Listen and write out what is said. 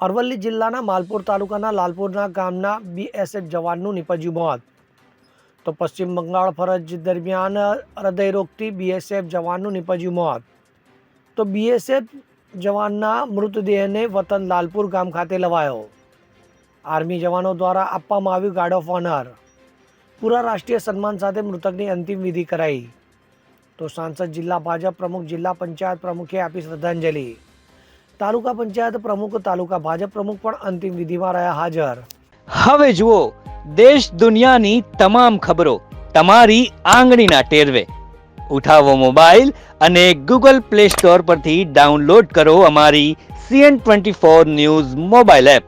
અરવલ્લી જિલ્લાના માલપુર તાલુકાના લાલપુરના ગામના બીએસએફ જવાનનું નિપજ્યું મોત. તો પશ્ચિમ બંગાળ ફરજ દરમિયાન હૃદયરોગથી બીએસએફ જવાનનું નિપજ્યું મોત. તો બીએસએફ જવાનના મૃતદેહને વતન લાલપુર ગામ ખાતે લવાયો. આર્મી જવાનો દ્વારા આપવામાં આવ્યું ગાર્ડ ઓફ ઓનર. પૂરા રાષ્ટ્રીય સન્માન સાથે મૃતકની અંતિમ વિધિ કરાઈ. તો સાંસદ જિલ્લા ભાજપ પ્રમુખ જિલ્લા પંચાયત પ્રમુખે આપી શ્રદ્ધાંજલિ. તાલુકા પંચાયત પ્રમુખ, તાલુકા ભાજપ પ્રમુખ પણ અંતિમ વિધિમાં રહ્યા હાજર. હવે જુઓ, દેશ દુનિયાની તમામ ખબરો તમારી આંગળીના ટેરવે. ઉઠાવો મોબાઈલ અને ગૂગલ પ્લે સ્ટોર પરથી ડાઉનલોડ કરો અમારી CN twenty four news mobile app.